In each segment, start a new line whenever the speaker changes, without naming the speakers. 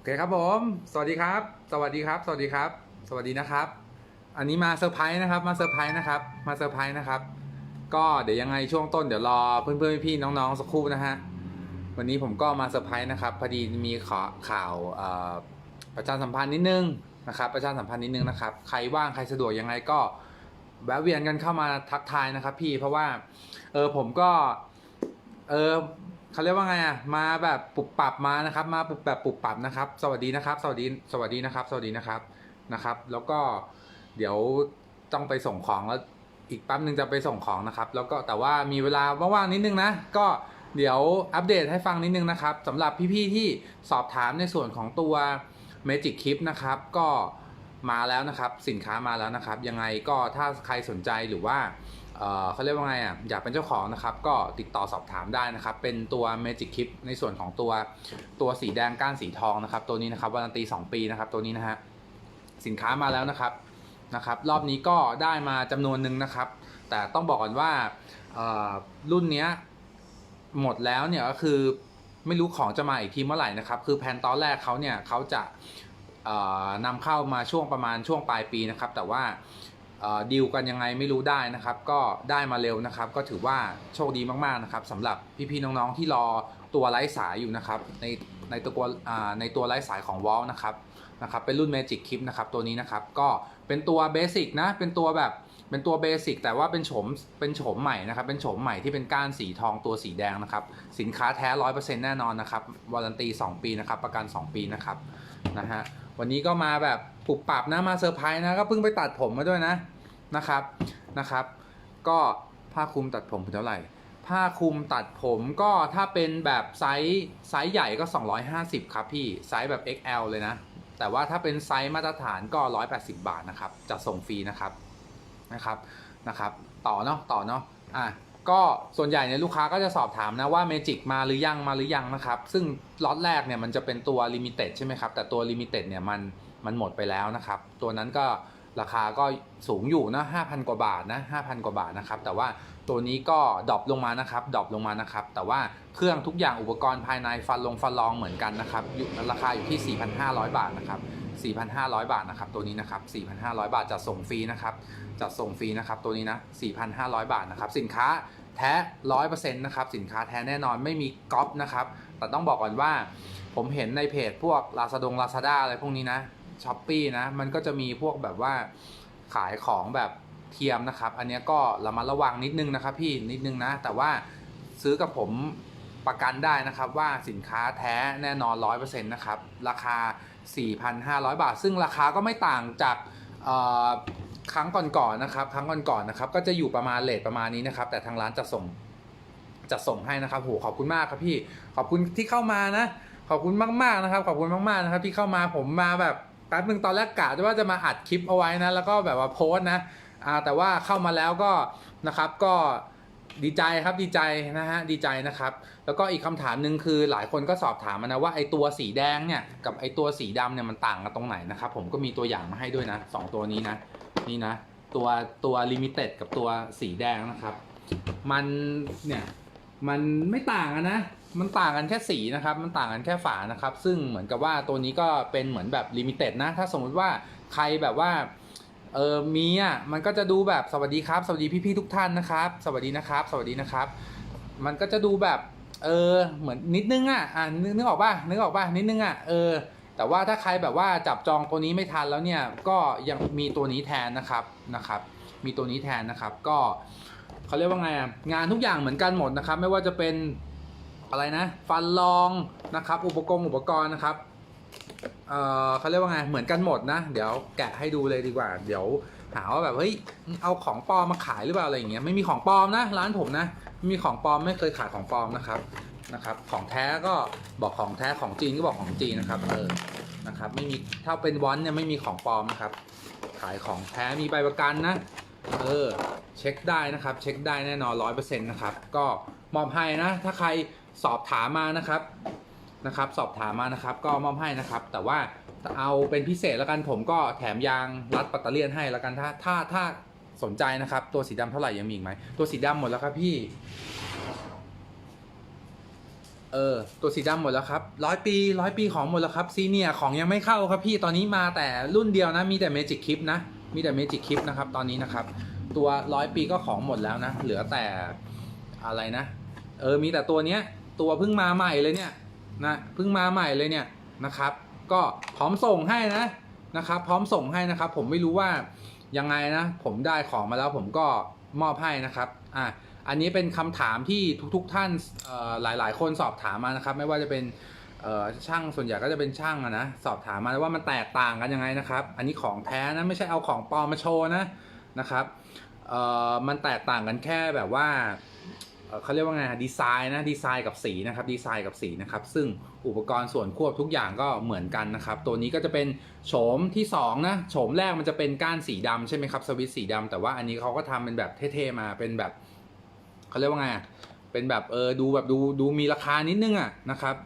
โอเคครับผม สวัสดีครับ สวัสดีครับ สวัสดีครับ สวัสดีนะครับ อันนี้มาเซอร์ไพรส์นะครับ มาเซอร์ไพรส์นะครับ มาเซอร์ไพรส์นะครับ ก็เดี๋ยวยังไงช่วงต้นเดี๋ยวรอเพื่อนๆพี่ๆน้องๆสักครู่นะฮะ วันนี้ผมก็มาเซอร์ไพรส์นะครับ พอดีมีข่าวข่าวประชาสัมพันธ์นิดนึงนะครับ ประชาสัมพันธ์นิดนึงนะครับ ใครว่างใครสะดวกยังไงก็แวะเวียนกันเข้ามาทักทายนะครับ พี่ เพราะว่า เออผมก็ เออ เขาเรียกว่าไงอะมาแบบปรับปรับมานะครับ มาปรับแบบปรับปรับนะครับ สวัสดีนะครับ สวัสดีสวัสดีนะครับ สวัสดีนะครับนะครับ แล้วก็เดี๋ยวต้องไปส่งของแล้วอีกแป๊บนึงจะไปส่งของนะครับ แล้วก็แต่ว่ามีเวลาว่างๆนิดนึงนะก็เดี๋ยวอัปเดตให้ฟังนิดนึงนะครับสำหรับพี่ๆที่สอบถามในส่วนของตัว Magic Clip นะครับ ก็มาแล้วนะครับ สินค้ามาแล้วนะครับ ยังไงก็ถ้าใครสนใจหรือว่า เขาเรียกว่าไงอะอยากเป็นเจ้าของนะครับ ก็ติดต่อสอบถามได้นะครับ เป็นตัว Magic Clip ในส่วนของตัวตัวสีแดงก้านสีทองนะครับ ตัวนี้นะครับวารันตี2 ปีนะครับ ตัวนี้นะฮะสินค้ามาแล้วนะครับนะครับ รอบนี้ก็ได้มาจำนวนหนึ่งนะครับ แต่ต้องบอกก่อนว่ารุ่นเนี้ยหมดแล้วเนี่ยก็คือไม่รู้ของจะมาอีกทีเมื่อไหร่นะครับ คือแผนตอนแรกเขาเนี่ยเขาจะนำเข้ามาช่วงประมาณช่วงปลายปีนะครับ แต่ว่า ดีลกันยังไงไม่รู้ได้นะครับ ก็ได้มาเร็วนะครับ ก็ถือว่าโชคดีมากๆนะครับสำหรับพี่ๆน้องๆที่รอตัวไร้สายอยู่นะครับ ในในตัวในตัวไร้สายของวอลนะครับนะครับเป็นรุ่น Magic Clip นะครับตัวนี้นะครับ ก็เป็นตัวเบสิกนะเป็นตัวแบบ เป็นตัวเบสิกแต่ว่าเป็นโฉมเป็นโฉมใหม่นะครับ เป็นโฉมใหม่ที่เป็นก้านสีทองตัวสีแดงนะครับ สินค้าแท้ร้อยเปอร์เซ็นต์แน่นอนนะครับวารันตี2ปีนะครับ ประกัน2ปีนะครับนะฮะวันนี้ก็มาแบบปรับปรับนะมาเซอร์ไพรส์นะก็เพิ่งไปตัดผมมาด้วยนะนะครับนะครับ ก็ผ้าคลุมตัดผมเท่าไหร่ ผ้าคลุมตัดผมก็ถ้าเป็นแบบไซส์ไซส์ใหญ่ก็ 250 ครับพี่ไซส์แบบ XL เลยนะ แต่ว่าถ้าเป็นไซส์มาตรฐานก็ 180 บาทนะครับจะส่งฟรีนะครับ นะครับนะครับต่อเนาะต่อเนาะอะก็ส่วนใหญ่เนี่ยลูกค้าก็จะสอบถามนะว่าเมจิกมาหรือยังมาหรือยังนะครับ ซึ่งล็อตแรกเนี่ยมันจะเป็นตัวลิมิเต็ดใช่ไหมครับ แต่ตัวลิมิเต็ดเนี่ยมันมันหมดไปแล้วนะครับ ตัวนั้นก็ราคาก็สูงอยู่นะ5,000กว่าบาทนะ5,000กว่าบาทนะครับ แต่ว่าตัวนี้ก็ดรอปลงมานะครับดรอปลงมานะครับ แต่ว่าเครื่องทุกอย่างอุปกรณ์ภายในฟันลงฟันรองเหมือนกันนะครับอยู่ราคาอยู่ที่ 4,500 บาทนะครับ 4,500 บาทนะครับตัวนี้นะครับ4,500 บาทจะส่งฟรีนะครับจะส่งฟรีนะครับตัวนี้นะ4,500 บาทนะครับสินค้าแท้100%นะครับสินค้าแท้แน่นอนไม่มีก๊อปนะครับแต่ต้องบอกก่อนว่าผมเห็นในเพจพวก Lazada ดง Lazada อะไรพวกนี้นะช้อปปี้นะมันก็จะมีพวกแบบว่าขายของแบบเทียมนะครับ อันนี้ก็ระมัดระวังนิดนึงนะครับพี่นิดนึงนะ แต่ว่าซื้อกับผมประกันได้นะครับว่าสินค้าแท้แน่นอน100%นะครับราคา4,500 บาท ซึ่งราคาก็ไม่ต่างจากครั้งก่อนๆนะครับ ครั้งก่อนๆนะครับ ก็จะอยู่ประมาณเลทประมาณนี้นะครับ แต่ทางร้านจะส่งจะส่งให้นะครับโหขอบคุณมากครับพี่ ขอบคุณที่เข้ามานะ ขอบคุณมากๆนะครับ ขอบคุณมากๆนะครับ ที่เข้ามาผมมาแบบแป๊บนึงตอนแรกกะว่าจะมาอัดคลิปเอาไว้นะ แล้วก็แบบว่าโพสต์นะแต่ว่าเข้ามาแล้วก็นะครับก็ ดีใจครับดีใจนะฮะดีใจนะครับ แล้วก็อีกคำถามหนึ่งคือหลายคนก็สอบถามมานะว่าไอตัวสีแดงเนี่ยกับไอตัวสีดำเนี่ยมันต่างกันตรงไหนนะครับผมก็มีตัวอย่างมาให้ด้วยนะสองตัวนี้นะนี่นะ ตัวตัวลิมิเต็ดกับตัวสีแดงนะครับ มันเนี่ยมันไม่ต่างกันนะ มันต่างกันแค่สีนะครับ มันต่างกันแค่ฝานะครับ ซึ่งเหมือนกับว่าตัวนี้ก็เป็นเหมือนแบบลิมิเต็ดนะ ถ้าสมมุติว่าใครแบบว่า เออมีอะมันก็จะดูแบบสวัสดีครับ สวัสดีพี่ๆทุกท่านนะครับ สวัสดีนะครับ สวัสดีนะครับ มันก็จะดูแบบเออเหมือนนิดนึงอะอ่านึกนึกออกป่ะนึกออกป่ะนิดนึงอะเออแต่ว่าถ้าใครแบบว่าจับจองตัวนี้ไม่ทันแล้วเนี่ยก็ยังมีตัวนี้แทนนะครับนะครับ มีตัวนี้แทนนะครับ ก็เขาเรียกว่าไงอะงานทุกอย่างเหมือนกันหมดนะครับ ไม่ว่าจะเป็นอะไรนะ ฟันรองนะครับ อุปกรณ์อุปกรณ์นะครับ เออเขาเรียกว่าไงเหมือนกันหมดนะ เดี๋ยวแกะให้ดูเลยดีกว่า เดี๋ยวหาว่าแบบเฮ้ยเอาของปลอมมาขายหรือเปล่าอะไรอย่างเงี้ยไม่มีของปลอมนะร้านผมนะไม่มีของปลอมไม่เคยขายของปลอมนะครับนะครับ ของแท้ก็บอกของแท้ของจีนก็บอกของจีนนะครับเออนะครับ ไม่มีถ้าเป็นวอนเนี่ยไม่มีของปลอมนะครับ ขายของแท้มีใบประกันนะเออเช็คได้นะครับ เช็คได้แน่นอนร้อยเปอร์เซ็นต์นะครับ ก็มอบให้นะ ถ้าใครสอบถามมานะครับ นะครับ สอบถามมานะครับ ก็มอบให้นะครับ แต่ว่าเอาเป็นพิเศษแล้วกันผมก็แถมยางรัดปัตเตอร์เลียนให้แล้วกันถ้าถ้าถ้าสนใจนะครับ ตัวสีดำเท่าไหร่ยังมีอีกไหมตัวสีดำหมดแล้วครับพี่ เออ ตัวสีดำหมดแล้วครับร้อยปีร้อยปีของหมดแล้วครับซีเนียของยังไม่เข้าครับพี่ตอนนี้มาแต่รุ่นเดียวนะ มีแต่เมจิกคลิปนะ มีแต่เมจิกคลิปนะครับ ตอนนี้นะครับ ตัวร้อยปีก็ของหมดแล้วนะ เหลือแต่อะไรนะ เออมีแต่ตัวเนี้ย ตัวเพิ่งมาใหม่เลยเนี่ย นะเพิ่งมาใหม่เลยเนี่ยนะครับ ก็พร้อมส่งให้นะนะครับ พร้อมส่งให้นะครับ ผมไม่รู้ว่ายังไงนะ ผมได้ของมาแล้วผมก็มอบให้นะครับอะอันนี้เป็นคำถามที่ทุกๆทท่านหลายๆ คนสอบถามมานะครับ ไม่ว่าจะเป็นช่างส่วนใหญ่ก็จะเป็นช่างนะสอบถามมาว่ามันแตกต่างกันยังไงนะครับ อันนี้ของแท้นะไม่ใช่เอาของปลอมมาโชว์นะนะครับมันแตกต่างกันแค่แบบว่า เขาเรียกว่าไงดีไซน์นะดีไซน์กับสีนะครับดีไซน์กับสีนะครับ ซึ่งอุปกรณ์ส่วนควบทุกอย่างก็เหมือนกันนะครับ ตัวนี้ก็จะเป็นโฉมที่2นะโฉมแรกมันจะเป็นก้านสีดำใช่ไหมครับสวิตสีดำแต่ว่าอันนี้เขาก็ทำเป็นแบบเท่ๆมาเป็นแบบเขาเรียกว่าไงเป็นแบบเออดูแบบดูดูมีราคานิดนึงอะนะครับ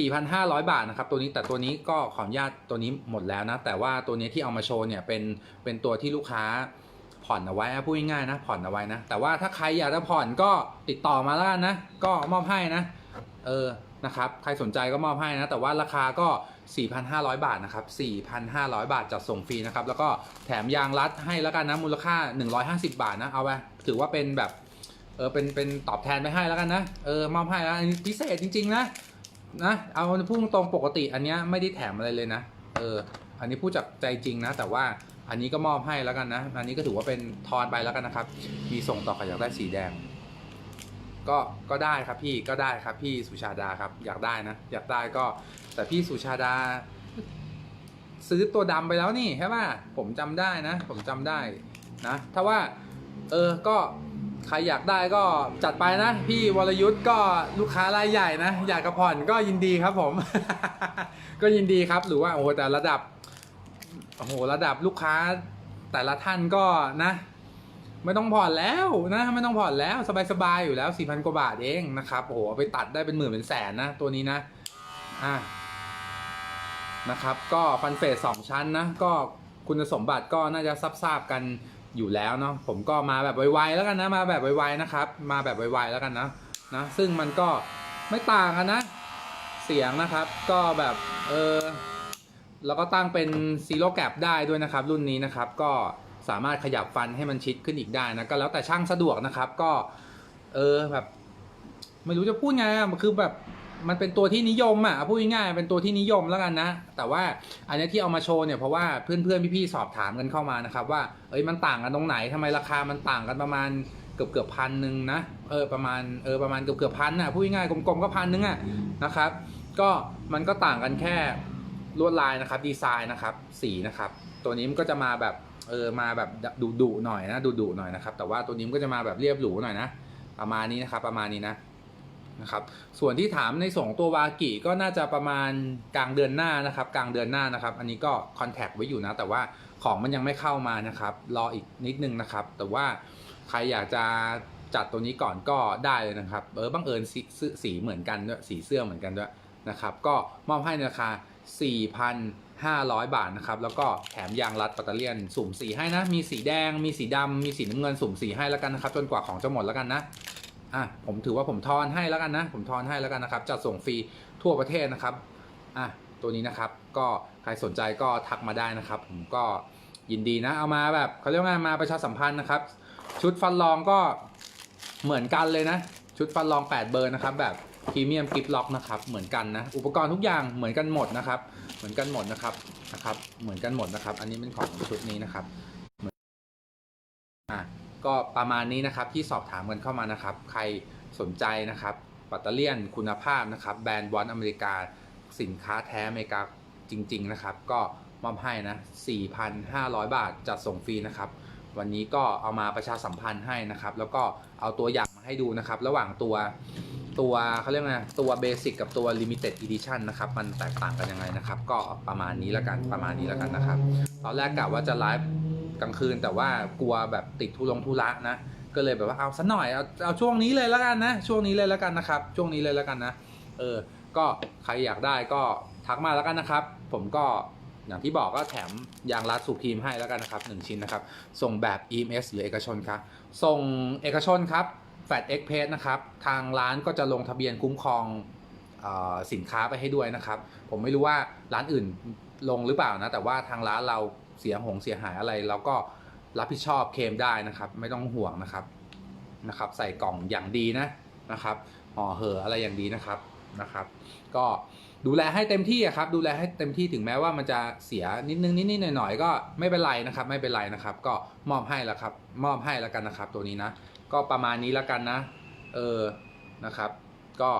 4,500 บาทนะครับตัวนี้แต่ตัวนี้ก็ขออนุญาตตัวนี้หมดแล้วนะ แต่ว่าตัวนี้ที่เอามาโชว์เนี่ยเป็นเป็นตัวที่ลูกค้า ผ่อนเอาไว้นะพูดง่ายๆนะผ่อนเอาไว้นะ แต่ว่าถ้าใครอยากจะผ่อนก็ติดต่อมาแล้วนนะ ก็มอบให้นะ เออนะครับใครสนใจก็มอบให้นะ แต่ว่าราคาก็ 4,500 บาทนะครับ 4,500 บาทจัดส่งฟรีนะครับ แล้วก็แถมยางรัดให้แล้วกันนะ มูลค่า 150 บาทนะ เอาไปถือว่าเป็นแบบ เออ เป็น เป็นตอบแทนไปให้แล้วกันนะ เออ มอบให้แล้วอันนี้พิเศษจริง ๆ นะ นะ เอาพูดตรงปกติอันเนี้ยไม่ได้แถมอะไรเลยนะ เออ อันนี้พูดจากใจจริงนะ แต่ว่า อันนี้ก็มอบให้แล้วกันนะ อันนี้ก็ถือว่าเป็นทอนไปแล้วกันนะครับ มีส่งต่อใครอยากได้สีแดง ก็ก็ได้ครับพี่ก็ได้ครับพี่สุชาดาครับ อยากได้นะ อยากได้ก็ แต่พี่สุชาดา ซื้อตัวดำไปแล้วนี่ใช่ป่ะผมจำได้นะ ผมจำได้นะ ถ้าว่า เออก็ใครอยากได้ก็จัดไปนะ พี่วรยุทธ์ก็ลูกค้ารายใหญ่นะ อยากกระผ่อนก็ยินดีครับผม ก็ยินดีครับหรือว่าโอ้แต่ระดับ โอ้โหระดับลูกค้าแต่ละท่านก็นะ ไม่ต้องผ่อนแล้วนะ ไม่ต้องผ่อนแล้วสบายๆอยู่แล้ว4 0 0 0กว่าบาทเองนะครับโอ้โหไปตัดได้เป็นหมื่นเป็นแสนนะตัวนี้นะอะนะครับ ก็ฟันเฟสสองชั้นนะ ก็คุณสมบัติก็น่าจะทราบๆกันอยู่แล้วเนาะผมก็มาแบบไวๆแล้วกันนะมาแบบไวๆนะครับ มาแบบไวๆแล้วกันนะนะ ซึ่งมันก็ไม่ต่างกันนะ เสียงนะครับ ก็แบบเออ แล้วก็ตั้งเป็นซีโร่แกรบได้ด้วยนะครับ รุ่นนี้นะครับก็สามารถขยับฟันให้มันชิดขึ้นอีกได้นะก็แล้วแต่ช่างสะดวกนะครับ ก็ เออแบบ ไม่รู้จะพูดไงอะคือแบบมันเป็นตัวที่นิยมอะพูดง่ายๆเป็นตัวที่นิยมแล้วกันนะ แต่ว่าอันนี้ที่เอามาโชว์เนี่ยเพราะว่าเพื่อนๆพี่ๆสอบถามกันเข้ามานะครับ ว่าเอ้ยมันต่างกันตรงไหนทำไมราคามันต่างกันประมาณเกือบเกือบพันหนึ่งนะเออประมาณเออประมาณเกือบเกือบพันอะพูดง่ายๆกลมๆก็พันหนึ่งอะนะครับ ก็มันก็ต่างกันแค่ ลวดลายนะครับดีไซน์นะครับสีนะครับ ตัวนี้มันก็จะมาแบบเออมาแบบดุดุหน่อยนะดุดุหน่อยนะครับ แต่ว่าตัวนี้มันก็จะมาแบบเรียบหรูหน่อยนะประมาณนี้นะครับ ประมาณนี้นะนะครับ ส่วนที่ถามในส่งตัววากิก็น่าจะประมาณกลางเดือนหน้านะครับ กลางเดือนหน้านะครับ อันนี้ก็คอนแทคไว้อยู่นะ แต่ว่าของมันยังไม่เข้ามานะครับ รออีกนิดนึงนะครับ แต่ว่าใครอยากจะจัดตัวนี้ก่อนก็ได้เลยนะครับ เออบังเอิญสสีสีเหมือนกันด้วยสีเสื้อเหมือนกันด้วยนะครับ ก็มอบให้ในราคา 4,500 บาทนะครับ แล้วก็แถมยางรัดปัตเตอร์เลียนสุ่มสีให้นะ มีสีแดง มีสีดำ มีสีน้ำเงินสุ่มสีให้แล้วกันนะครับ จนกว่าของจะหมดแล้วกันนะ อะ ผมถือว่าผมทอนให้แล้วกันนะ ผมทอนให้แล้วกันนะครับ จัดส่งฟรีทั่วประเทศนะครับ อะ ตัวนี้นะครับ ก็ใครสนใจก็ทักมาได้นะครับ ผมก็ยินดีนะ เอามาแบบเขาเรียกว่ามาประชาสัมพันธ์นะครับ ชุดฟันรองก็เหมือนกันเลยนะ ชุดฟันรอง 8 เบอร์นะครับแบบ พรีเมียมกิฟล็อกนะครับเหมือนกันนะอุปกรณ์ทุกอย่างเหมือนกันหมดนะครับ เหมือนกันหมดนะครับนะครับเหมือนกันหมดนะครับ อันนี้เป็นของชุดนี้นะครับอะก็ประมาณนี้นะครับที่สอบถามกันเข้ามานะครับ ใครสนใจนะครับปัตเตอร์เลียนคุณภาพนะครับ แบรนด์บอลอเมริกาสินค้าแท้อเมริกาจริง ๆ นะครับ ก็มอบให้นะ 4,500 บาทจัดส่งฟรีนะครับ วันนี้ก็เอามาประชาสัมพันธ์ให้นะครับ แล้วก็เอาตัวอย่างมาให้ดูนะครับ ระหว่างตัว ตัวเขาเรียกไงตัวเบสิกกับตัว Limited Edition นนะครับ มันแตกต่างกันยังไงนะครับ ก็ประมาณนี้แล้วกันประมาณนี้แล้วกันนะครับ ตอนแรกกะว่าจะไลฟ์กลางคืนแต่ว่ากลัวแบบติดทุลงทุระนะ ก็เลยแบบว่าเอาสัหน่อยเอาเอาช่วงนี้เลยแล้วกันนะ ช่วงนี้เลยแล้วกันนะครับ ช่วงนี้เลยแล้วกันนะ เออ ก็ใครอยากได้ก็ทักมาแล้วกันนะครับ ผมก็อย่างที่บอกก็แถมยางรัดสูบพีมให้แล้วกันนะครับ 1 ชิ้นนะครับ ส่งแบบ EMS หรือเอกชนครับ ส่งเอกชนครับ แฟดเอ็กเพสนะครับทางร้านก็จะลงทะเบียนคุ้มครองออสินค้าไปให้ด้วยนะครับ ผมไม่รู้ว่าร้านอื่นลงหรือเปล่านะ แต่ว่าทางร้านเราเสียหงเสียหายอะไรเราก็รับผิดชอบเคมได้นะครับ ไม่ต้องห่วงนะครับนะครับ ใส่กล่องอย่างดีนะนะครับห่อเห่ออะไรอย่างดีนะครับนะครับ ก็ดูแลให้เต็มที่อะครับ ดูแลให้เต็มที่ถึงแม้ว่ามันจะเสียนิดนึงนิดๆหน่อยๆก็ไม่เป็นไรนะครับ ไม่เป็นไรนะครับ ก็มอบให้แล้วครับ มอบให้แล้วกันนะครับ ตัวนี้นะ ก็ประมาณนี้แล้วกันนะ เออนะครับ ก็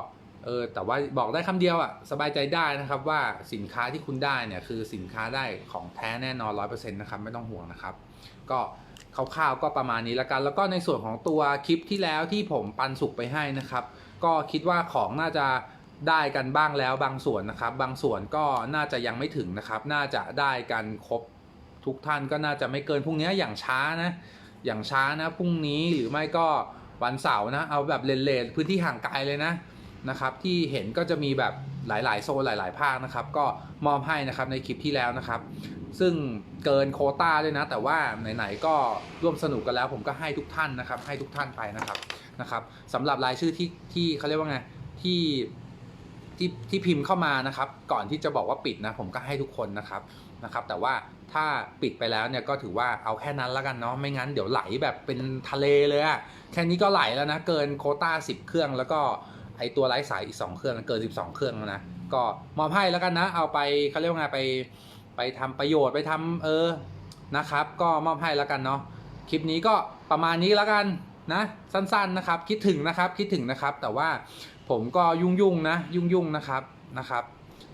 เออแต่ว่าบอกได้คำเดียวอะสบายใจได้นะครับว่าสินค้าที่คุณได้เนี่ยคือสินค้าได้ของแท้แน่นอนร้อยเปอร์เซ็นต์นะครับไม่ต้องห่วงนะครับ ก็คร่าวๆก็ประมาณนี้แล้วกัน แล้วก็ในส่วนของตัวคลิปที่แล้วที่ผมปันสุกไปให้นะครับ ก็คิดว่าของน่าจะได้กันบ้างแล้วบางส่วนนะครับ บางส่วนก็น่าจะยังไม่ถึงนะครับ น่าจะได้กันครบทุกท่านก็น่าจะไม่เกินพรุ่งนี้อย่างช้านะ อย่างช้านะพรุ่งนี้หรือไม่ก็วันเสาร์นะ เอาแบบเลนๆพื้นที่ห่างไกลเลยนะนะครับ ที่เห็นก็จะมีแบบหลายๆ โซนหลาย ๆ ภาคนะครับ ก็มอบให้นะครับในคลิปที่แล้วนะครับ ซึ่งเกินโคต้าด้วยนะ แต่ว่าไหนๆก็ร่วมสนุกกันแล้ว ผมก็ให้ทุกท่านนะครับ ให้ทุกท่านไปนะครับนะครับสำหรับรายชื่อที่ที่เขาเรียกว่าไงที่ที่ที่พิมพ์เข้ามานะครับ ก่อนที่จะบอกว่าปิดนะ ผมก็ให้ทุกคนนะครับ นะครับ แต่ว่าถ้าปิดไปแล้วเนี่ยก็ถือว่าเอาแค่นั้นแล้วกันเนาะไม่งั้นเดี๋ยวไหลแบบเป็นทะเลเลยอะแค่นี้ก็ไหลแล้วนะเกินโคต้า 10 เครื่องแล้วก็ไอตัวไร้สายอีก 2 เครื่องเกิน 12 เครื่องแล้วนะก็มอบให้แล้วกันนะเอาไปเขาเรียกว่าไงไปไปทำประโยชน์ไปทำเออนะครับ ก็มอบให้แล้วกันเนาะคลิปนี้ก็ประมาณนี้แล้วกันนะสั้นๆนะครับคิดถึงนะครับคิดถึงนะครับ แต่ว่าผมก็ยุ่งๆนะยุ่งๆนะครับนะครับ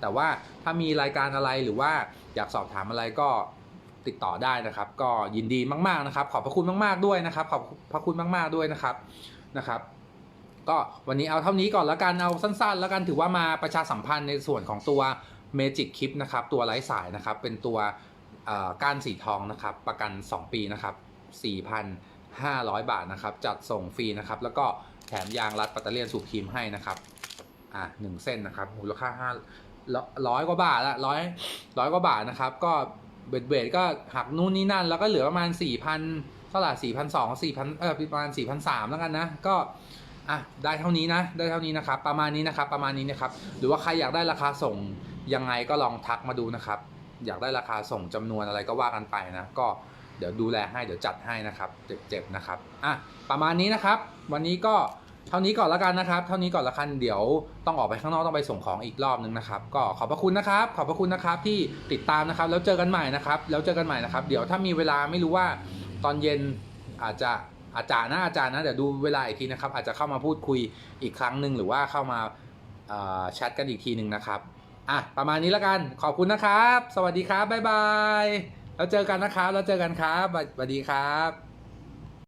แต่ว่าถ้ามีรายการอะไรหรือว่าอยากสอบถามอะไรก็ติดต่อได้นะครับ ก็ยินดีมากๆนะครับ ขอบพระคุณมากๆด้วยนะครับ ขอบพระคุณมากๆด้วยนะครับนะครับ ก็วันนี้เอาเท่านี้ก่อนแล้วกันเอาสั้น ๆ แล้วกันถือว่ามาประชาสัมพันธ์ในส่วนของตัว Magic Clip นะครับตัวไร้สายนะครับ เป็นตัวก้านสีทองนะครับ ประกัน 2 ปีนะครับ 4,500 บาทนะครับ จัดส่งฟรีนะครับ แล้วก็แถมยางรัดปัตเตอร์เลียนสูบครีมให้นะครับ อะหนึ่งเส้นนะครับมูลค่า5 ร้อยกว่าบาทละร้อยร้อยกว่าบาทนะครับ ก็เบ็ดเบ็ดก็หักนู่นนี่นั่น แล้วก็เหลือประมาณ4,000เท่าไหร่4,200 4,000เออประมาณ4,300แล้วกันนะ ก็อะได้เท่านี้นะ ได้เท่านี้นะครับ ประมาณนี้นะครับ ประมาณนี้นะครับ หรือว่าใครอยากได้ราคาส่งยังไงก็ลองทักมาดูนะครับ อยากได้ราคาส่งจำนวนอะไรก็ว่ากันไปนะ ก็เดี๋ยวดูแลให้ เดี๋ยวจัดให้นะครับ เจ็บๆนะครับ อะ ประมาณนี้นะครับ วันนี้ก็ เท่านี้ก่อนละกันนะครับ เท่านี้ก่อนละกันเดี๋ยวต้องออกไปข้างนอกต้องไปส่งของอีกรอบนึงนะครับ ก็ขอบพระคุณนะครับ ขอบพระคุณนะครับที่ติดตามนะครับ แล้วเจอกันใหม่นะครับ แล้วเจอกันใหม่นะครับ เดี๋ยวถ้ามีเวลาไม่รู้ว่าตอนเย็นอาจจะอาจารย์นะอาจารย์นะเดี๋ยวดูเวลาอีกทีนะครับ อาจจะเข้ามาพูดคุยอีกครั้งหนึ่งหรือว่าเข้ามาแชทกันอีกทีหนึ่งนะครับอะประมาณนี้แล้วกันขอบคุณนะครับ สวัสดีครับบ๊ายบายแล้วเจอกันนะครับแล้วเจอกันครับสวัสดีครับ